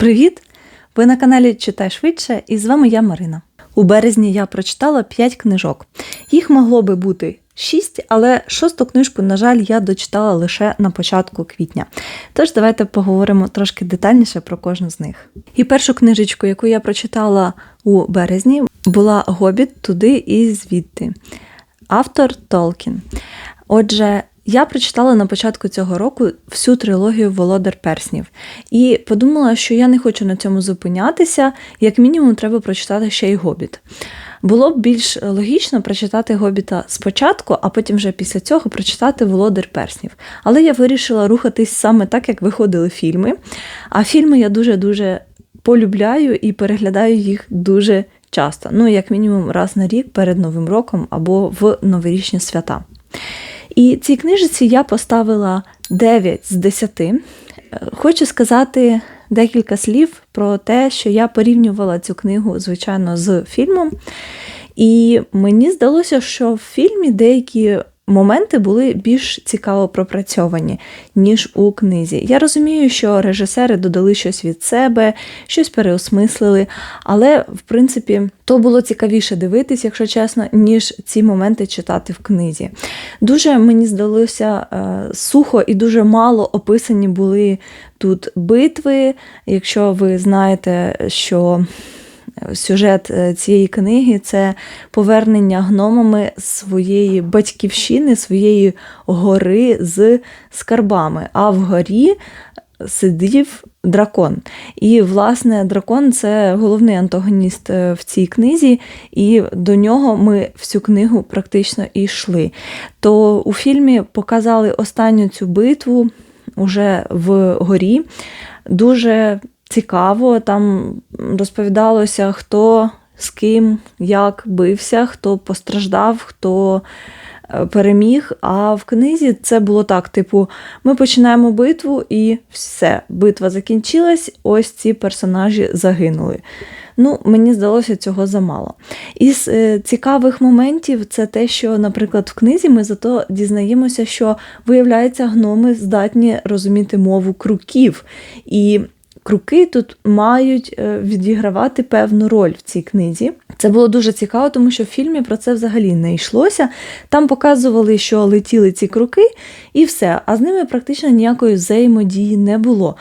Привіт! Ви на каналі Читай швидше і з вами я Марина. У березні я прочитала 5 книжок. Їх могло би бути 6, але шосту книжку, на жаль, я дочитала лише на початку квітня. Тож давайте поговоримо трошки детальніше про кожну з них. І першу книжечку, яку я прочитала у березні, була Гобіт туди і звідти. Автор Толкін. Отже, я прочитала на початку цього року всю трилогію Володар Перснів і подумала, що я не хочу на цьому зупинятися, як мінімум, треба прочитати ще й Гобіт. Було б більш логічно прочитати Гобіта спочатку, а потім вже після цього прочитати Володар Перснів. Але я вирішила рухатись саме так, як виходили фільми. А фільми я дуже-дуже полюбляю і переглядаю їх дуже часто. Ну, як мінімум, раз на рік перед Новим роком або в новорічні свята. І цій книжці я поставила 9 з 10. Хочу сказати декілька слів про те, що я порівнювала цю книгу, звичайно, з фільмом. І мені здалося, що в фільмі деякі моменти були більш цікаво пропрацьовані, ніж у книзі. Я розумію, що режисери додали щось від себе, щось переосмислили, але, в принципі, то було цікавіше дивитись, якщо чесно, ніж ці моменти читати в книзі. Дуже мені здалося е, сухо і дуже мало описані були тут битви. Якщо ви знаєте, що Сюжет е, цієї книги це повернення гномами своєї батьківщини, своєї гори з скарбами. А вгорі сидів дракон. І, власне, дракон це головний антагоніст е, в цій книзі, і до нього ми всю книгу практично і йшли. То у фільмі показали останню цю битву уже в горі. Дуже цікаво. Там розповідалося, хто з ким, як бився, хто постраждав, хто е, переміг. А в книзі це було так: типу, ми починаємо битву, і все, битва закінчилась, ось ці персонажі загинули. Ну, мені здалося цього замало. Із е, цікавих моментів це те, що, наприклад, в книзі ми зато дізнаємося, що виявляється, гноми здатні розуміти мову круків. І Круки тут мають е, відігравати певну роль в цій книзі. Це було дуже цікаво, тому що в фільмі про це взагалі не йшлося. Там показували, що летіли ці круки, і все. А з ними практично ніякої взаємодії не було.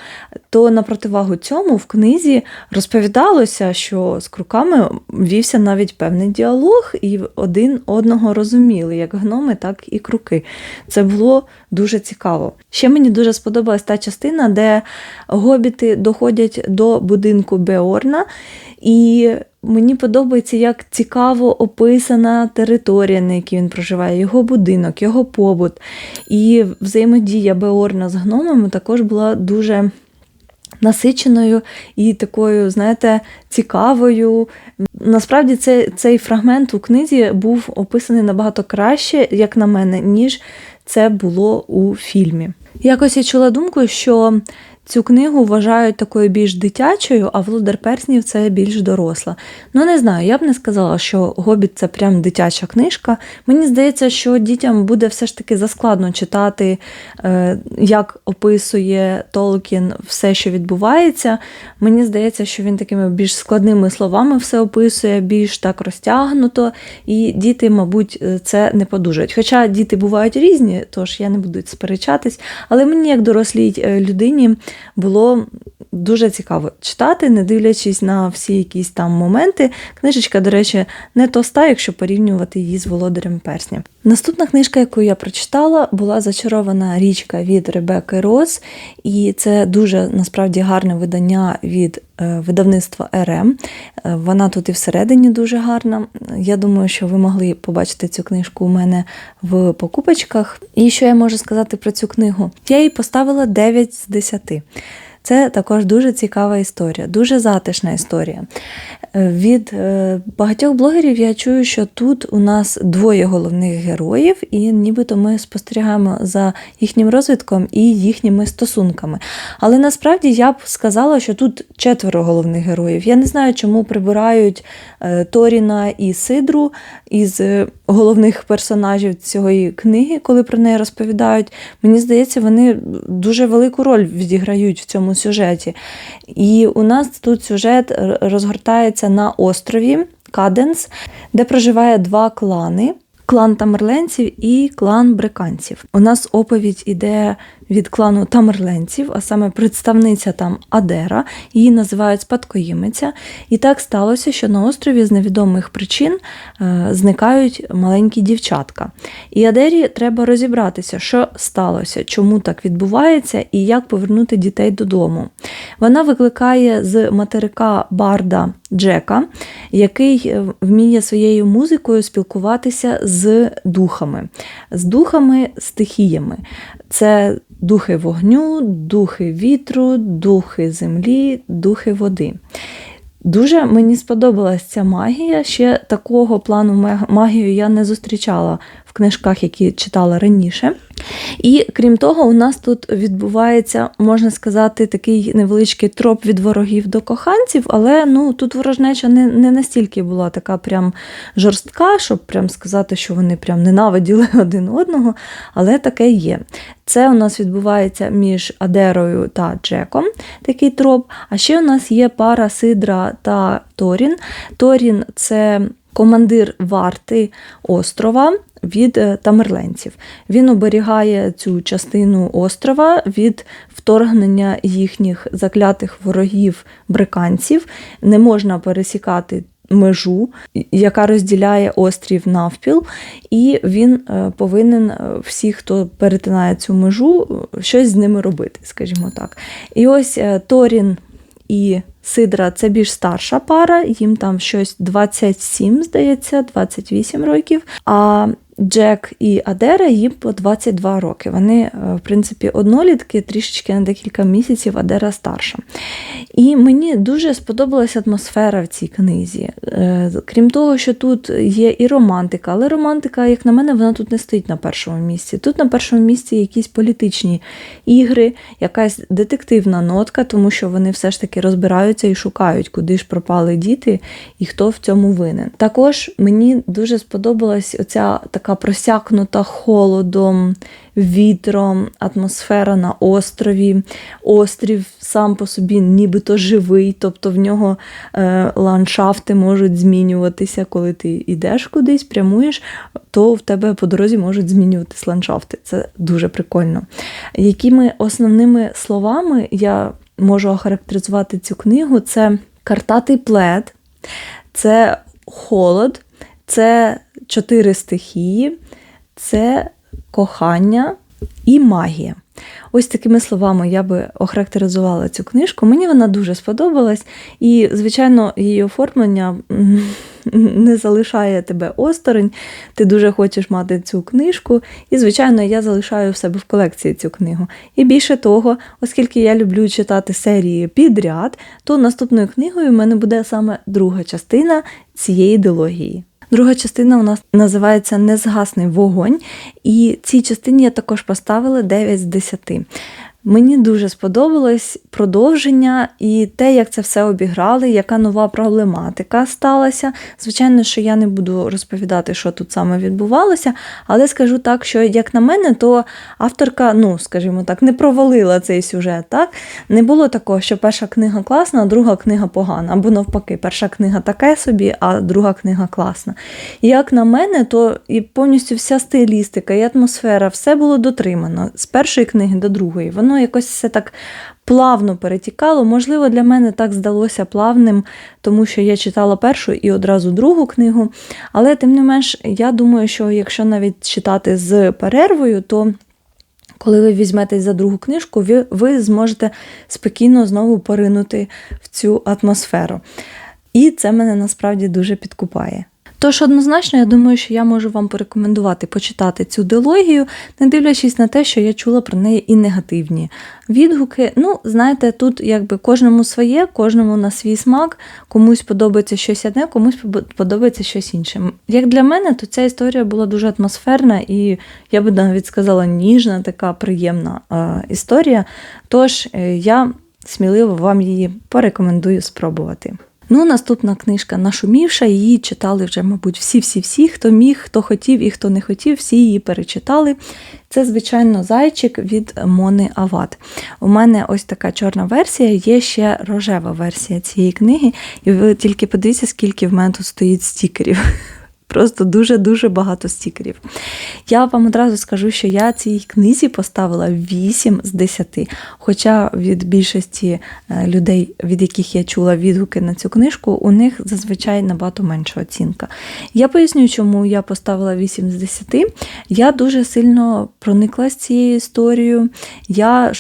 То на противагу цьому в книзі розповідалося, що з круками вівся навіть певний діалог, і один одного розуміли, як гноми, так і круки. Це було дуже цікаво. Ще мені дуже сподобалась та частина, де гобіти доходять до будинку Беорна. І мені подобається, як цікаво описана територія, на якій він проживає, його будинок, його побут. І взаємодія Беорна з гномами також була дуже. Насиченою і такою, знаєте, цікавою. Насправді, цей, цей фрагмент у книзі був описаний набагато краще, як на мене, ніж це було у фільмі. Якось я чула думку, що Цю книгу вважають такою більш дитячою, а Володар Перснів це більш доросла. Ну, не знаю, я б не сказала, що Гобіт це прям дитяча книжка. Мені здається, що дітям буде все ж таки заскладно читати, е, як описує Толкін все, що відбувається. Мені здається, що він такими більш складними словами все описує, більш так розтягнуто, і діти, мабуть, е, це не подужають. Хоча діти бувають різні, тож я не буду сперечатись, але мені, як дорослій е, людині, було дуже цікаво читати, не дивлячись на всі якісь там моменти. Книжечка, до речі, не тоста, якщо порівнювати її з володарем персня. Наступна книжка, яку я прочитала, була зачарована річка від Ребекки Рос, і це дуже насправді гарне видання від видавництва РМ. Е, вона тут і всередині дуже гарна. Я думаю, що ви могли побачити цю книжку у мене в покупочках. І що я можу сказати про цю книгу? Я їй поставила 9 з 10. Це також дуже цікава історія, дуже затишна історія. Е, від е, багатьох блогерів я чую, що тут у нас двоє головних героїв, і нібито ми спостерігаємо за їхнім розвитком і їхніми стосунками. Але насправді я б сказала, що тут четверо головних героїв. Я не знаю, чому прибирають е, Торіна і Сидру із головних персонажів цієї книги, коли про неї розповідають. Мені здається, вони дуже велику роль відіграють в цьому цьому сюжеті. І у нас тут сюжет розгортається на острові Каденс, де проживає два клани. Клан тамерленців і клан бриканців. У нас оповідь іде від клану тамерленців, а саме представниця там Адера, її називають спадкоємиця. І так сталося, що на острові з невідомих причин е, зникають маленькі дівчатка. І Адері треба розібратися, що сталося, чому так відбувається і як повернути дітей додому. Вона викликає з материка Барда Джека, який е, вміє своєю музикою спілкуватися з духами, з духами стихіями. Це духи вогню, духи вітру, духи землі, духи води. Дуже мені сподобалась ця магія. Ще такого плану магію я не зустрічала в книжках, які читала раніше. І крім того, у нас тут відбувається, можна сказати, такий невеличкий троп від ворогів до коханців, але ну тут ворожнеча не, не настільки була така прям жорстка, щоб прям сказати, що вони прям ненавиділи один одного, але таке є. Це у нас відбувається між Адерою та Джеком, такий троп. А ще у нас є пара Сидра та Торін. Торін це командир варти острова від е, тамерленців. Він оберігає цю частину острова від вторгнення їхніх заклятих ворогів бриканців. Не можна пересікати межу, яка розділяє острів навпіл, і він е, повинен е, всі, хто перетинає цю межу, щось з ними робити, скажімо так. І ось Торін і Сидра це більш старша пара, їм там щось 27, здається, 28 років. А Джек і Адера їм по 22 роки. Вони, е, в принципі, однолітки, трішечки на декілька місяців Адера старша. І мені дуже сподобалася атмосфера в цій книзі. Е, Крім того, що тут є і романтика, але романтика, як на мене, вона тут не стоїть на першому місці. Тут на першому місці якісь політичні ігри, якась детективна нотка, тому що вони все ж таки розбираються і шукають, куди ж пропали діти і хто в цьому винен. Також мені дуже сподобалась оця така просякнута холодом, вітром, атмосфера на острові. Острів сам по собі нібито живий, тобто в нього е, ландшафти можуть змінюватися, коли ти йдеш кудись, прямуєш, то в тебе по дорозі можуть змінюватись ландшафти. Це дуже прикольно. Якими основними словами я можу охарактеризувати цю книгу? Це картатий плед, це холод, це чотири стихії, це кохання і магія. Ось такими словами я би охарактеризувала цю книжку. Мені вона дуже сподобалась, і, звичайно, її оформлення не залишає тебе осторонь. Ти дуже хочеш мати цю книжку. І, звичайно, я залишаю в себе в колекції цю книгу. І більше того, оскільки я люблю читати серії підряд, то наступною книгою в мене буде саме друга частина цієї дилогії. Друга частина у нас називається Незгасний вогонь, і цій частині я також поставила 9 з 10. Мені дуже сподобалось продовження і те, як це все обіграли, яка нова проблематика сталася. Звичайно, що я не буду розповідати, що тут саме відбувалося, але скажу так, що, як на мене, то авторка, ну, скажімо так, не провалила цей сюжет. так? Не було такого, що перша книга класна, а друга книга погана. Або навпаки, перша книга таке собі, а друга книга класна. Як на мене, то і повністю вся стилістика і атмосфера, все було дотримано з першої книги до другої. Воно якось все так плавно перетікало. Можливо, для мене так здалося плавним, тому що я читала першу і одразу другу книгу. Але тим не менш, я думаю, що якщо навіть читати з перервою, то коли ви візьметесь за другу книжку, ви, ви зможете спокійно знову поринути в цю атмосферу. І це мене насправді дуже підкупає. Тож, однозначно, я думаю, що я можу вам порекомендувати почитати цю дилогію, не дивлячись на те, що я чула про неї і негативні відгуки. Ну, знаєте, тут якби кожному своє, кожному на свій смак, комусь подобається щось одне, комусь подобається щось інше. Як для мене, то ця історія була дуже атмосферна і, я би навіть сказала, ніжна, така приємна е, історія. Тож е, я сміливо вам її порекомендую спробувати. Ну, наступна книжка Нашумівша. Її читали вже, мабуть, всі-всі-всі, хто міг, хто хотів і хто не хотів, всі її перечитали. Це, звичайно, зайчик від Мони Ават. У мене ось така чорна версія, є ще рожева версія цієї книги. І ви тільки подивіться, скільки в мене тут стоїть стікерів. Просто дуже-дуже багато стікерів. Я вам одразу скажу, що я цій книзі поставила 8 з 10. Хоча від більшості е, людей, від яких я чула відгуки на цю книжку, у них зазвичай набагато менша оцінка. Я поясню, чому я поставила 8 з 10. Я дуже сильно прониклась цією історією. Я е,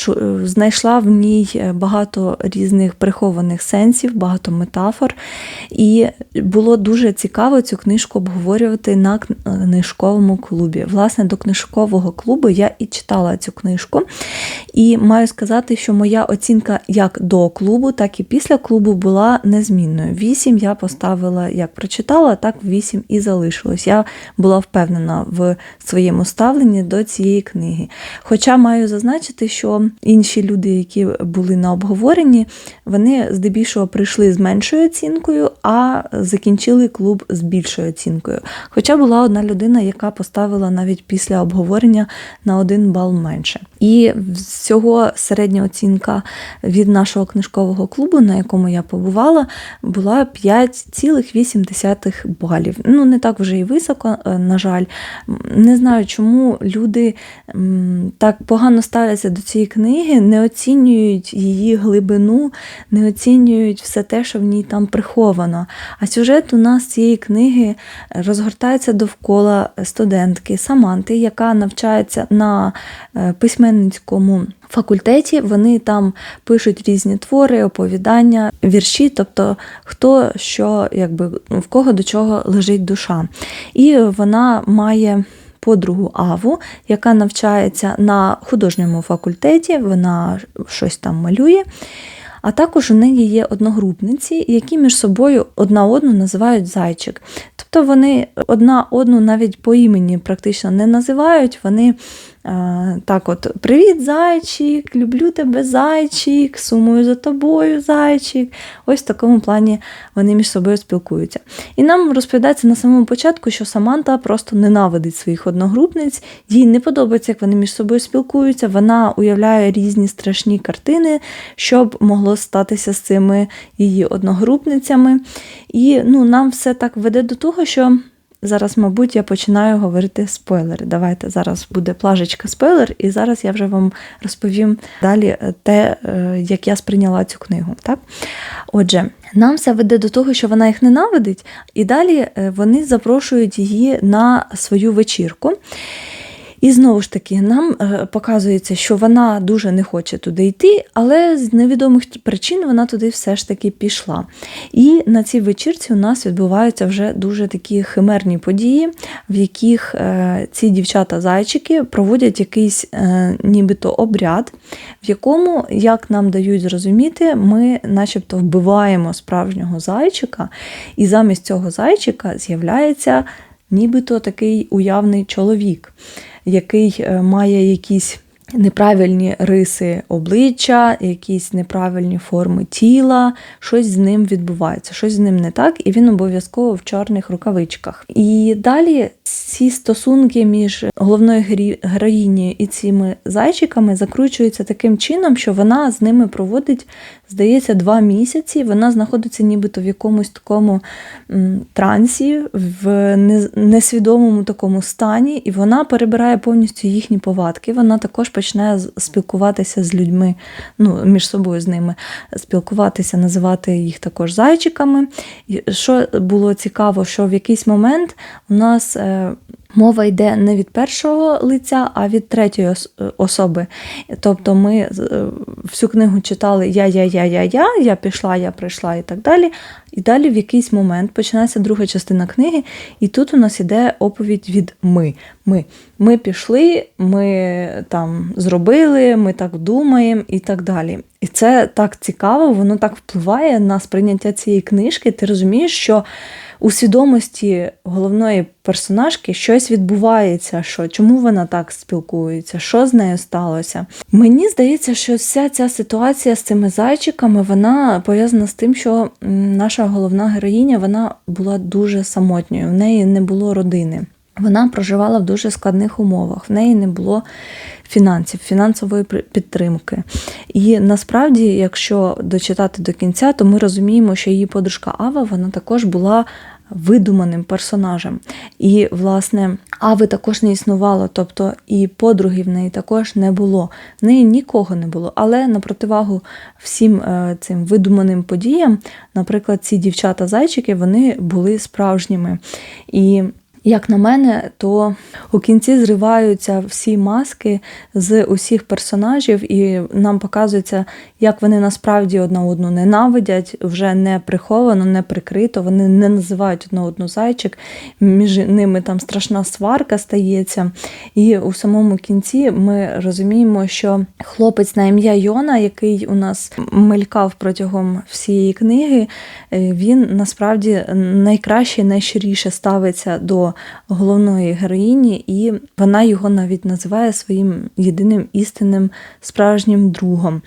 знайшла в ній е, багато різних прихованих сенсів, багато метафор. І було дуже цікаво цю книжку обговорити обговорювати на книжковому клубі. Власне, до книжкового клубу я і читала цю книжку. І маю сказати, що моя оцінка як до клубу, так і після клубу була незмінною. Вісім я поставила, як прочитала, так вісім і залишилось. Я була впевнена в своєму ставленні до цієї книги. Хоча маю зазначити, що інші люди, які були на обговоренні, вони здебільшого прийшли з меншою оцінкою, а закінчили клуб з більшою оцінкою оцінкою. Хоча була одна людина, яка поставила навіть після обговорення на один бал менше. І всього середня оцінка від нашого книжкового клубу, на якому я побувала, була 5,8 балів. Ну, не так вже і високо, е, на жаль. Не знаю, чому люди так погано ставляться до цієї книги, не оцінюють її глибину, не оцінюють все те, що в ній там приховано. А сюжет у нас цієї книги розгортається довкола студентки Саманти, яка навчається на е, письменницькому факультеті. Вони там пишуть різні твори, оповідання, вірші, тобто хто що, якби в кого до чого лежить душа. І вона має. Подругу Аву, яка навчається на художньому факультеті, вона щось там малює. А також у неї є одногрупниці, які між собою одна одну називають зайчик. Тобто вони одна одну навіть по імені практично не називають, вони так от, Привіт, зайчик, люблю тебе, зайчик, сумую за тобою, зайчик. Ось в такому плані вони між собою спілкуються. І нам розповідається на самому початку, що Саманта просто ненавидить своїх одногрупниць, їй не подобається, як вони між собою спілкуються. Вона уявляє різні страшні картини, щоб могло статися з цими її одногрупницями. І ну, нам все так веде до того, що. Зараз, мабуть, я починаю говорити спойлери. Давайте зараз буде плажечка спойлер, і зараз я вже вам розповім далі е, те, е, як я сприйняла цю книгу. Так? Отже, нам все веде до того, що вона їх ненавидить, і далі е, вони запрошують її на свою вечірку. І знову ж таки, нам е, показується, що вона дуже не хоче туди йти, але з невідомих причин вона туди все ж таки пішла. І на цій вечірці у нас відбуваються вже дуже такі химерні події, в яких е, ці дівчата-зайчики проводять якийсь е, нібито обряд, в якому, як нам дають зрозуміти, ми начебто вбиваємо справжнього зайчика, і замість цього зайчика з'являється нібито такий уявний чоловік який е, має якісь неправильні риси обличчя, якісь неправильні форми тіла, щось з ним відбувається, щось з ним не так, і він обов'язково в чорних рукавичках. І далі ці стосунки між головною героїнею і цими зайчиками закручуються таким чином, що вона з ними проводить, здається, два місяці. Вона знаходиться нібито в якомусь такому трансі, в несвідомому такому стані, і вона перебирає повністю їхні повадки. Вона також почне спілкуватися з людьми, ну, між собою з ними, спілкуватися, називати їх також зайчиками. І Що було цікаво, що в якийсь момент у нас. Е, мова йде не від першого лиця, а від третьої особи. Тобто ми е, всю книгу читали Я, я, я, я, я, я пішла, я прийшла і так далі. І далі в якийсь момент починається друга частина книги, і тут у нас іде оповідь від ми. Ми Ми пішли, ми там зробили, ми так думаємо і так далі. І це так цікаво, воно так впливає на сприйняття цієї книжки. Ти розумієш, що у свідомості головної персонажки щось відбувається, що чому вона так спілкується, що з нею сталося. Мені здається, що вся ця ситуація з цими зайчиками вона пов'язана з тим, що наша головна героїня вона була дуже самотньою, в неї не було родини. Вона проживала в дуже складних умовах, в неї не було фінансів, фінансової підтримки. І насправді, якщо дочитати до кінця, то ми розуміємо, що її подружка Ава вона також була видуманим персонажем. І, власне, Ави також не існувало, тобто і подруги в неї також не було. В неї нікого не було. Але на противагу всім е, цим видуманим подіям, наприклад, ці дівчата-зайчики вони були справжніми. І як на мене, то у кінці зриваються всі маски з усіх персонажів, і нам показується, як вони насправді одна одну ненавидять, вже не приховано, не прикрито. Вони не називають одна одну зайчик. Між ними там страшна сварка стається. І у самому кінці ми розуміємо, що хлопець на ім'я Йона, який у нас мелькав протягом всієї книги, е, він насправді найкраще, найщиріше ставиться до головної героїні, і вона його навіть називає своїм єдиним істинним справжнім другом.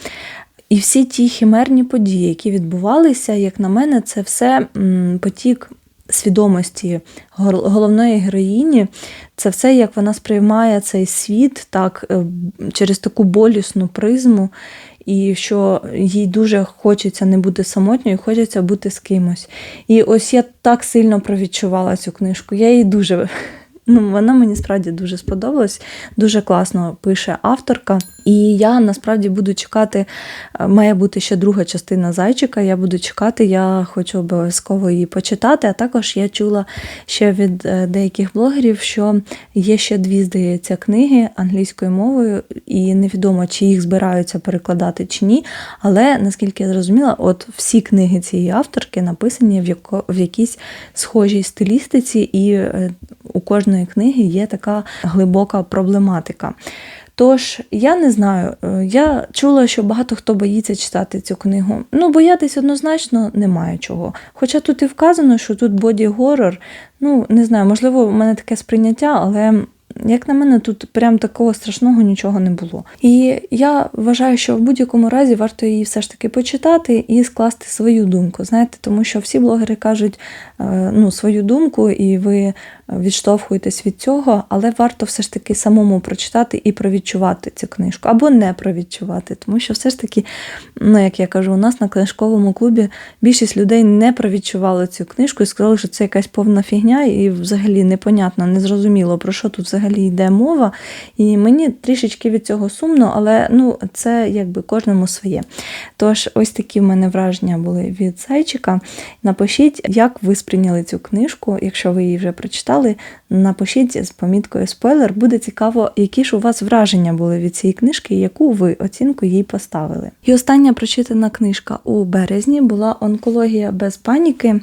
І всі ті хімерні події, які відбувалися, як на мене, це все потік свідомості головної героїні. Це все, як вона сприймає цей світ, так е, через таку болісну призму, і що їй дуже хочеться не бути самотньою, хочеться бути з кимось. І ось я так сильно провідчувала цю книжку. Я її дуже. Ну, вона мені справді дуже сподобалась, дуже класно пише авторка. І я насправді буду чекати, е, має бути ще друга частина зайчика. Я буду чекати, я хочу обов'язково її почитати. А також я чула ще від е, деяких блогерів, що є ще дві, здається, книги англійською мовою, і невідомо, чи їх збираються перекладати чи ні. Але наскільки я зрозуміла, от всі книги цієї авторки написані в, яко, в якійсь схожій стилістиці, і е, у кожної книги є така глибока проблематика. Тож, я не знаю, е, я чула, що багато хто боїться читати цю книгу. Ну, боятись однозначно немає чого. Хоча тут і вказано, що тут боді-горор, ну, не знаю, можливо, в мене таке сприйняття, але. Як на мене, тут прям такого страшного нічого не було. І я вважаю, що в будь-якому разі варто її все ж таки почитати і скласти свою думку. Знаєте, тому що всі блогери кажуть е, ну, свою думку, і ви відштовхуєтесь від цього, але варто все ж таки самому прочитати і провідчувати цю книжку, або не провідчувати, тому що все ж таки, ну як я кажу, у нас на книжковому клубі більшість людей не провідчували цю книжку і сказали, що це якась повна фігня, і взагалі непонятно, незрозуміло, про що тут взагалі йде мова. І мені трішечки від цього сумно, але ну, це якби кожному своє. Тож, ось такі в мене враження були від зайчика. Напишіть, як ви сприйняли цю книжку, якщо ви її вже прочитали, напишіть з поміткою спойлер. Буде цікаво, які ж у вас враження були від цієї книжки, яку ви оцінку їй поставили. І остання прочитана книжка у березні була Онкологія без паніки.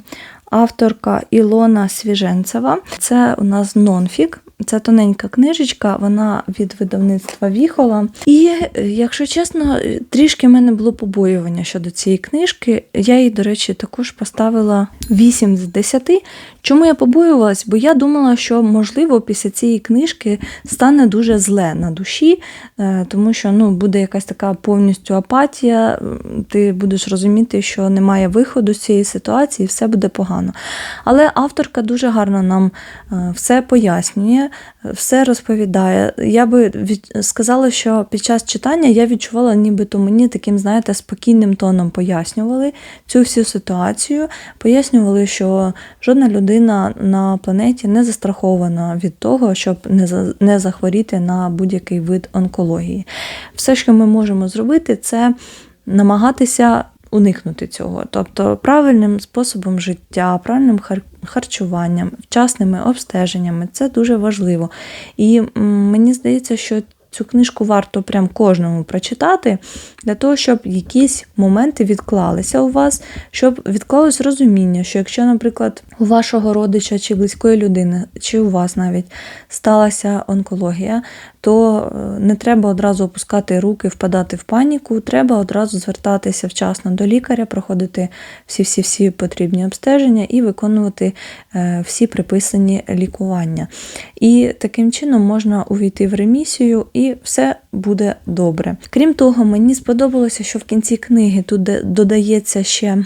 Авторка Ілона Свіженцева. Це у нас нонфік. Це тоненька книжечка, вона від видавництва Віхола. І, якщо чесно, трішки в мене було побоювання щодо цієї книжки. Я їй, до речі, також поставила 8 з 10. Чому я побоювалась? Бо я думала, що можливо після цієї книжки стане дуже зле на душі, е, тому що ну, буде якась така повністю апатія. Ти будеш розуміти, що немає виходу з цієї ситуації, і все буде погано. Але авторка дуже гарно нам е, все пояснює, все розповідає. Я би сказала, що під час читання я відчувала, нібито мені таким, знаєте, спокійним тоном пояснювали цю всю ситуацію, пояснювали, що жодна людина на планеті не застрахована від того, щоб не захворіти на будь-який вид онкології. Все, що ми можемо зробити, це намагатися уникнути цього. Тобто правильним способом життя, правильним хар- харчуванням, вчасними обстеженнями це дуже важливо. І мені здається, що цю книжку варто прям кожному прочитати, для того, щоб якісь моменти відклалися у вас, щоб відклалось розуміння, що якщо, наприклад, у вашого родича чи близької людини, чи у вас навіть сталася онкологія, то е, не треба одразу опускати руки, впадати в паніку. Треба одразу звертатися вчасно до лікаря, проходити всі-всі-всі потрібні обстеження і виконувати е, всі приписані лікування. І таким чином можна увійти в ремісію, і все буде добре. Крім того, мені сподобалося, що в кінці книги тут додається ще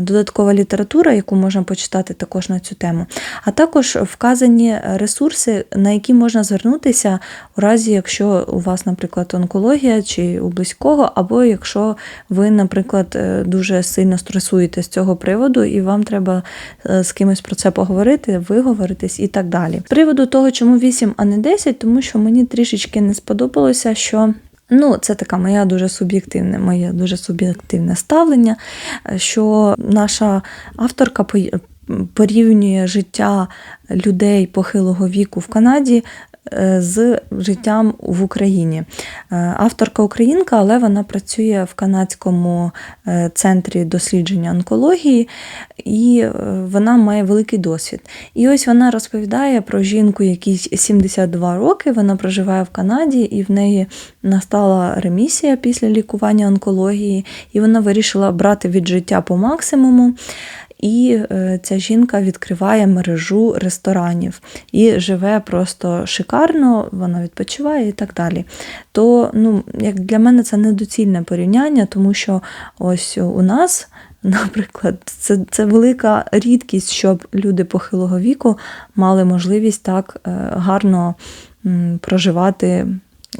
додаткова література, яку можна почитати також на цю тему, а також вказані ресурси, на які можна звернутися у разі, якщо у вас, наприклад, онкологія чи у близького, або якщо ви, наприклад, е, дуже сильно стресуєте з цього приводу, і вам треба е, з кимось про це поговорити, виговоритись і так далі. З приводу того, чому 8, а не 10, тому що мені трішечки не сподобалося, що. Ну, це така моя дуже суб'єктивне, моє дуже суб'єктивне ставлення, е, що наша авторка порівнює життя людей похилого віку в Канаді з життям в Україні. Е, Авторка українка, але вона працює в канадському е, центрі дослідження онкології, і е, вона має великий досвід. І ось вона розповідає про жінку, якій 72 роки, вона проживає в Канаді, і в неї настала ремісія після лікування онкології, і вона вирішила брати від життя по максимуму. І е, ця жінка відкриває мережу ресторанів і живе просто шикарно, вона відпочиває і так далі. То ну, як для мене це недоцільне порівняння, тому що ось у нас, наприклад, це, це велика рідкість, щоб люди похилого віку мали можливість так е, гарно проживати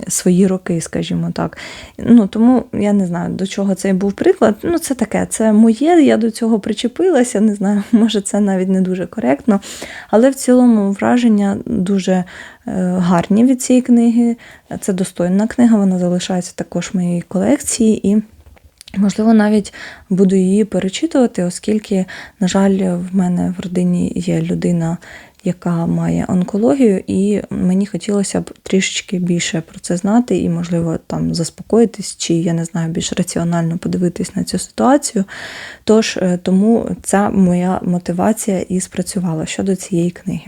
свої роки, скажімо так. Ну, тому я не знаю, до чого цей був приклад. Ну, це таке, це моє, я до цього причепилася, не знаю, може це навіть не дуже коректно. Але в цілому враження дуже е, гарні від цієї книги. Це достойна книга, вона залишається також в моїй колекції. і Можливо, навіть буду її перечитувати, оскільки, на жаль, в мене в родині є людина, яка має онкологію, і мені хотілося б трішечки більше про це знати і, можливо, там заспокоїтись, чи я не знаю, більш раціонально подивитись на цю ситуацію. Тож е, тому ця моя мотивація і спрацювала щодо цієї книги.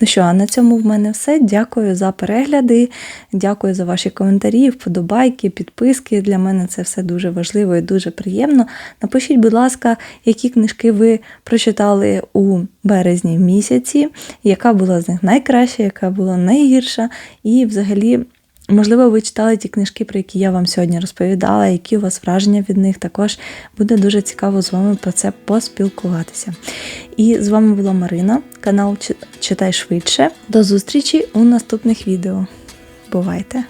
Ну що, а на цьому в мене все. Дякую за перегляди, дякую за ваші коментарі, вподобайки, підписки. Для мене це все дуже важливо і дуже приємно. Напишіть, будь ласка, які книжки ви прочитали у березні місяці, яка була з них найкраща, яка була найгірша, і взагалі. Можливо, ви читали ті книжки, про які я вам сьогодні розповідала, які у вас враження від них. Також буде дуже цікаво з вами про це поспілкуватися. І з вами була Марина, канал Читай швидше. До зустрічі у наступних відео. Бувайте!